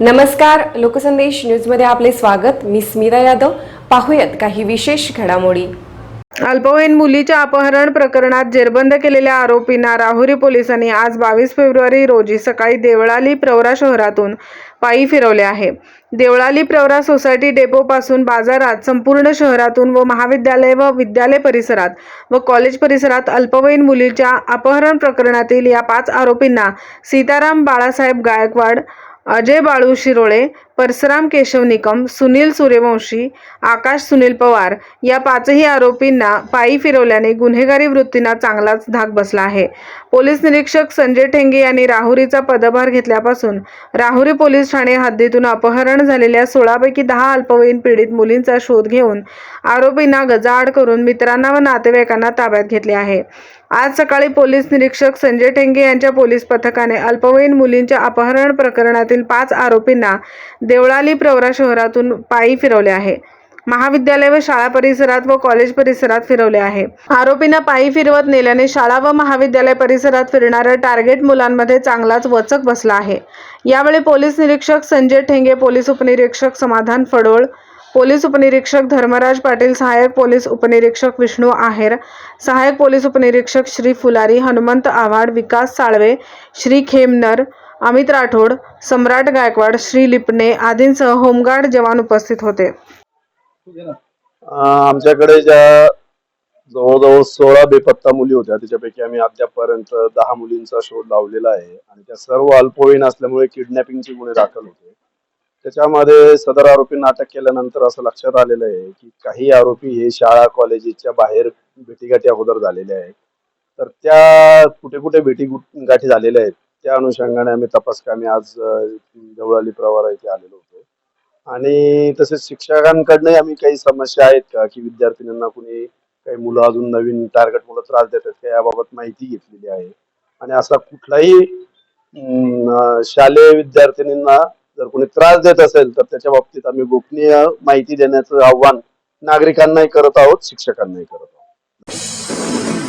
नमस्कार लोकसंदेश न्यूजमध्ये आपले स्वागत. मी स्मिता यादव. पाहूयात काही विशेष घडामोडी. अल्पवयीन मुलीच्या अपहरण प्रकरणात जेरबंद केलेल्या आरोपींना राहुरी पोलिसांनी आज बावीस फेब्रुवारी रोजी सकाळी देवळाली प्रवरा शहरातून पायी फिरवले आहे. देवळाली प्रवरा सोसायटी डेपोपासून बाजारात संपूर्ण शहरातून व महाविद्यालय व विद्यालय परिसरात व कॉलेज परिसरात अल्पवयीन मुलीच्या अपहरण प्रकरणातील या पाच आरोपींना सीताराम बाळासाहेब गायकवाड अजय बाळू शिरोळे परसराम केशव निकम सुनील सूर्यवंशी आकाश सुनील पवार या पाचही आरोपींना पायी फिरवल्याने गुन्हेगारी वृत्तींना चांगलाच धाक बसला आहे. पोलीस निरीक्षक संजय ठेंगे यांनी राहुरीचा पदभार घेतल्यापासून राहुरी पोलीस ठाणे हद्दीतून अपहरण झालेल्या सोळापैकी दहा अल्पवयीन पीडित मुलींचा शोध घेऊन आरोपींना गजाआड करून मित्रांना व नातेवाईकांना ताब्यात घेतले आहे. आज सकाळी पोलीस निरीक्षक संजय ठेंगे यांच्या पोलीस पथकाने अल्पवयीन मुलींच्या अपहरण प्रकरणातील पाच आरोपींना देवळाली प्रवरा शहरातून पायी फिरवले आहे. महाविद्यालय व शाळा परिसरात व कॉलेज परिसरात फिरवले आहे. आरोपींना पायी फिरवत नेल्याने शाळा व महाविद्यालय परिसरात फिरणाऱ्या टार्गेट मुलांमध्ये चांगलाच वचक बसला आहे. यावेळी पोलीस निरीक्षक संजय ठेंगे पोलीस उपनिरीक्षक समाधान फडोळ पोलीस उपनिरीक्षक धर्मराज पाटील सहाय्यक पोलीस उपनिरीक्षक विष्णू आहेर सहाय्यक पोलीस उपनिरीक्षक श्री फुलारी हनुमंत आव्हाड विकास साळवे श्री खेमनर अमित राठोड सम्राट गायकवाड श्री लिपणे आदींसह होमगार्ड जवान उपस्थित होते. आमच्याकडे ज्या जवळजवळ सोळा बेपत्ता मुली होत्या त्याच्यापैकी आम्ही अद्यापपर्यंत दहा मुलींचा शोध लावलेला आहे. आणि त्या सर्व अल्पवयीन असल्यामुळे किडनॅपिंगचे गुन्हे दाखल होते. त्याच्यामध्ये सदर आरोपींना अटक केल्यानंतर असं लक्षात आलेलं आहे की काही आरोपी हे शाळा कॉलेजेसच्या बाहेर भेटीगाठी अगोदर झालेले आहेत. तर त्या कुठे कुठे भेटी गाठी झालेल्या आहेत त्या अनुषंगाने आम्ही तपास कामी आज जवळाली प्रवारा इथे आलेलो होतो. आणि तसेच शिक्षकांकडनं आम्ही काही समस्या आहेत का की विद्यार्थिनींना कुणी काही मुलं अजून नवीन टार्गेट मुलं त्रास देतात का याबाबत माहिती घेतलेली आहे. आणि असा कुठलाही शालेय विद्यार्थिनींना जर कोणी त्रास देत असेल तर त्याच्या बाबतीत आम्ही गोपनीय माहिती देण्याचं आव्हान नागरिकांनाही करत आहोत शिक्षकांनाही करत आहोत.